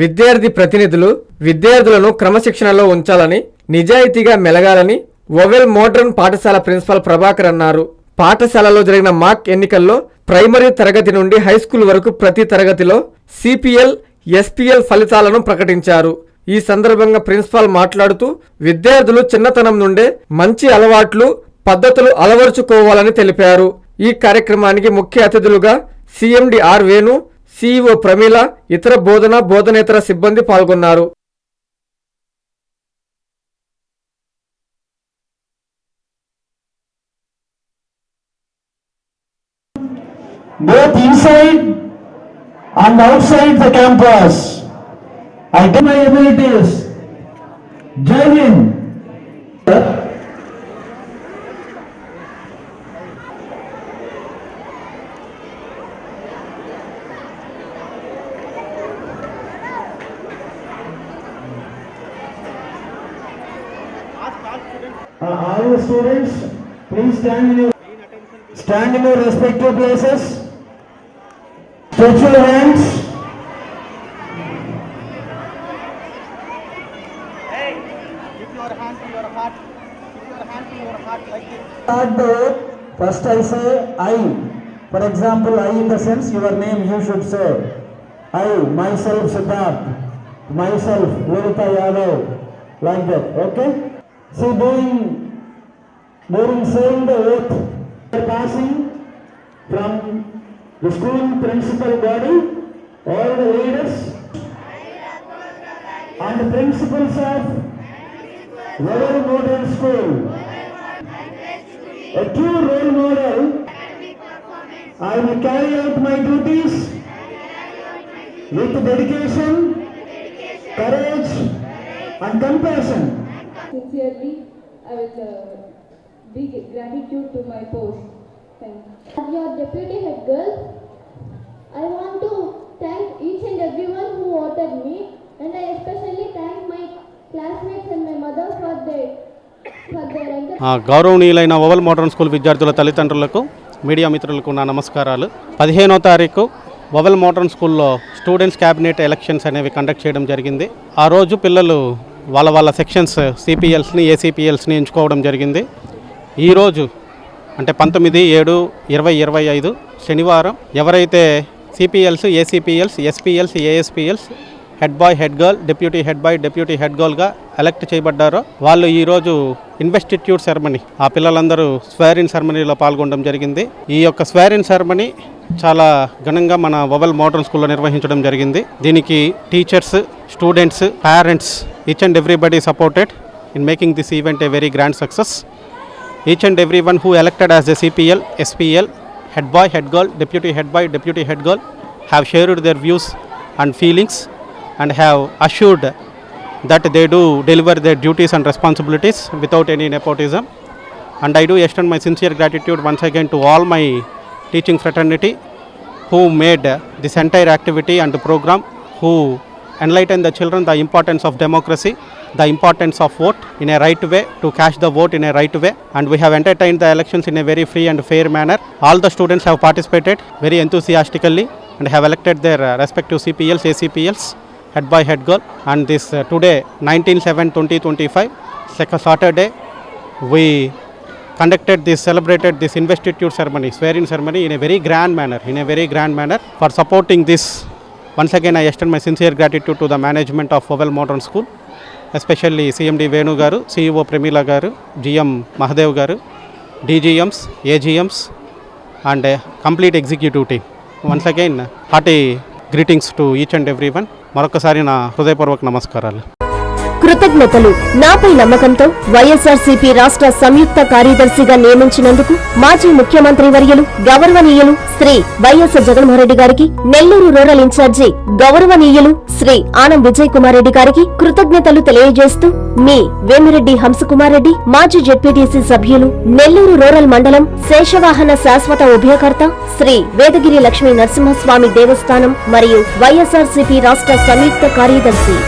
విద్యార్థి ప్రతినిధులు విద్యార్థులను క్రమశిక్షణలో ఉంచాలని నిజాయితీగా మెలగాలని ఒవెల్ మోడర్న్ పాఠశాల ప్రిన్సిపల్ ప్రభాకర్ అన్నారు పాఠశాలలో జరిగిన మాక్ ఎన్నికల్లో ప్రైమరీ తరగతి నుండి హైస్కూల్ వరకు ప్రతి తరగతిలో సిపిఎల్ ఎస్పిఎల్ ఫలితాలను ప్రకటించారు ఈ సందర్భంగా ప్రిన్సిపాల్ మాట్లాడుతూ విద్యార్థులు చిన్నతనం నుండే మంచి అలవాట్లు పద్ధతులు అలవరుచుకోవాలని తెలిపారు ఈ కార్యక్రమానికి ముఖ్య అతిథులుగా CMD R Venu CEO Pramila ఇతర బోధన బోధనేతర సిబ్బంది పాల్గొన్నారు both inside and outside the campus. I do my abilities. Join in. all the students, please stand in your stand in your respective places. Stretch your hands. Start the word. First I say I. For example, I in the sense your name you should say. I, myself Siddharth, myself lalita Yadav. Like that, okay? See, during, during saying the oath, passing from the school principal body, all the leaders, and the principals of rural Modern School. A true role model, I will carry out my duties with dedication, courage, and compassion. Sincerely I will be gratitude to my post thank you your deputy head girl I want to thank each and every one who voted me and I especially thank my classmates and my mother for they గౌరవనీయులైన Oval modern school విద్యార్థుల తల్లిదండ్రులకు media మిత్రులకు నా నమస్కారాలు పదిహేనో తారీఖు Oval modern స్కూల్లో students cabinet elections అనేవి కండక్ట్ చేయడం జరిగింది ఆ రోజు పిల్లలు వాళ్ళ వాళ్ళ సెక్షన్స్ సిపిఎల్స్ని ఏసీపీఎల్స్ని ఎంచుకోవడం జరిగింది ఈరోజు అంటే పంతొమ్మిది ఏడు ఇరవై ఇరవై ఐదు శనివారం ఎవరైతే CPLs ACPLs SPLs ASPLs head boy head girl deputy head boy deputy head గర్ల్గా elect చేయబడ్డారో వాళ్ళు ఈరోజు ఇన్వెస్టిట్యూట్ సెరమనీ ఆ పిల్లలందరూ స్వేరిన్ సెరమనీలో పాల్గొనడం జరిగింది ఈ యొక్క స్వేరిన్ సెరమనీ చాలా ఘనంగా మన వవల్ మోడర్న్ స్కూల్లో నిర్వహించడం జరిగింది దీనికి teachers students parents each and everybody supported in making this event a very grand success each and every one who elected as the CPL SPL head boy head girl deputy head boy deputy head girl have shared their views and feelings and have assured that they do deliver their duties and responsibilities without any nepotism. And I do extend my sincere gratitude once again to all my teaching fraternity who made this entire activity and the program, who enlightened the children the importance of democracy, the importance of vote in a right way, to cash the vote in a right way. And we have entertained the elections in a very free and fair manner. All the students have participated very enthusiastically and have elected their uh, respective CPLs, ACPLs head by head goal. And this uh, today 19/7/2025 Saturday we conducted this, celebrated this investiture ceremony, swearing ceremony in a very grand manner, for supporting this. Once again, I extend my sincere gratitude to the management of Oval Modern School, especially CMD Venu Garu, CEO Premila Garu, GM Mahadev Garu, DGMs, AGMs and a complete executive team. Once again, hearty greetings to each and everyone. మరొకసారి నా హృదయపూర్వక నమస్కారాలు కృతజ్ఞతలు నాపై నమ్మకంతో వైఎస్ఆర్సీపీ రాష్ట్ర సంయుక్త కార్యదర్శిగా నియమించినందుకు మాజీ ముఖ్యమంత్రి వర్యులు గౌరవనీయులు శ్రీ వైఎస్ జగన్మోహన్ గారికి నెల్లూరు రూరల్ ఇన్ఛార్జి గౌరవనీయులు శ్రీ ఆనం విజయ్ కుమార్ రెడ్డి గారికి కృతజ్ఞతలు తెలియజేస్తూ మీ వేమిరెడ్డి హంసకుమార్ రెడ్డి మాజీ జెడ్పీటీసీ సభ్యులు నెల్లూరు రూరల్ మండలం శేషవాహన శాశ్వత ఉభయకర్త శ్రీ వేదగిరి లక్ష్మీ నరసింహస్వామి దేవస్థానం మరియు వైఎస్ఆర్సీపీ రాష్ట్ర సంయుక్త కార్యదర్శి